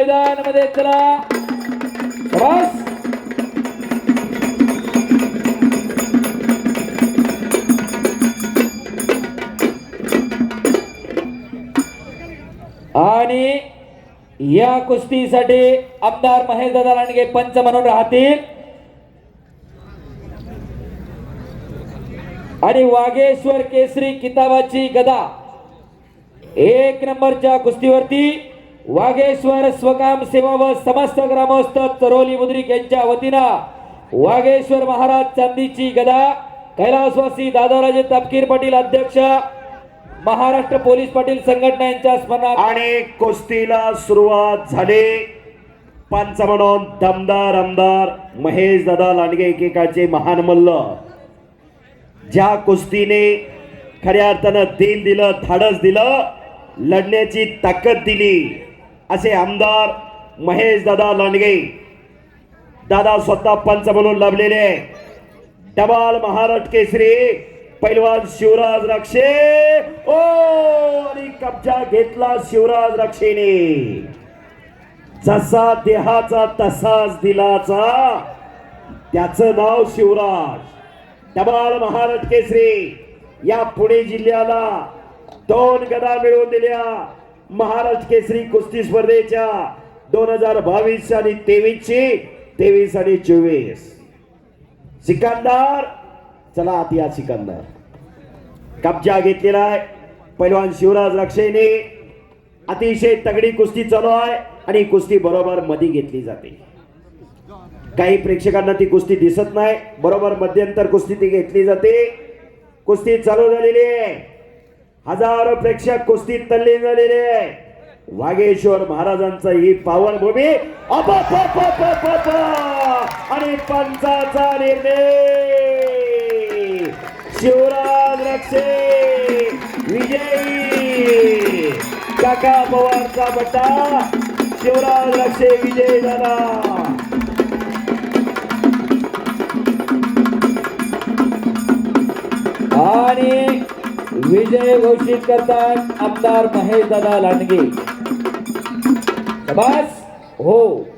मैदानामध्ये चला. बस. आणि या कुस्तीसाठी आमदार महेश दादा लांडगे पंच म्हणून राहतील. आणि वाघेश्वर केसरी किताबाची गदा. एक नंबरच्या कुस्तीवरती वाघेश्वर स्वकाम सेवा व समस्त ग्रामस्थ चरोली मुद्रिक यांच्या वतीनं वाघेश्वर महाराज चांदीची गदा कैलासवासी दादाराजे तपकीर पाटील अध्यक्ष महाराष्ट्र पोलीस पाटील संघटना यांच्या स्मरणार्थ आणि कुस्तीला सुरुवात झाली. पंच म्हणून दमदार आमदार महेश दादा लांडगे एकेकाचे महान मल्ल. ज्या कुस्तीने खऱ्या अर्थानं दिल दिलं धाडस दिलं लढण्याची ताकद दिली. असे आमदार महेश दादा लांडगे. दादा स्वतः पंच म्हणून लाभलेले आहे. डबाल महाराष्ट्र केसरी पैलवान शिवराज रक्षे. ओ आणि कब्जा घेतला शिवराज रक्षेने. जसा देहाचा तसाच दिलाचा. त्याचं नाव शिवराज. डबाल महाराष्ट्र केसरी या पुणे जिल्ह्याला दोन गदा मिळवून दिल्या. महाराष्ट्र केसरी कुस्ती स्पर्धेच्या दोन हजार बावीस आणि तेवीस ची तेवीस आणि चोवीस. सिकंदर चला आत या सिकंदर. कब्जा घेतलेला आहे पैलवान शिवराज रक्षेने. अतिशय तगडी कुस्ती चालू आहे आणि कुस्ती बरोबर मध्ये घेतली जाते. काही प्रेक्षकांना ती कुस्ती दिसत नाही. बरोबर मध्यंतर कुस्ती ती घेतली जाते. कुस्ती चालू झालेली आहे. हजारो प्रेक्षक कुस्तीत तल्लीन झालेले आहे. वागेश्वर महाराजांचा ही पावनभूमी. अबबबबबब! आणि पंचाचा निर्णय. शिवराज रक्षे. विजयी. काका पवारचा बट्टा. शिवराज रक्षे विजय झाला. आणि विजय घोषित करतात आमदार महेश दादा लांडगे. बस हो.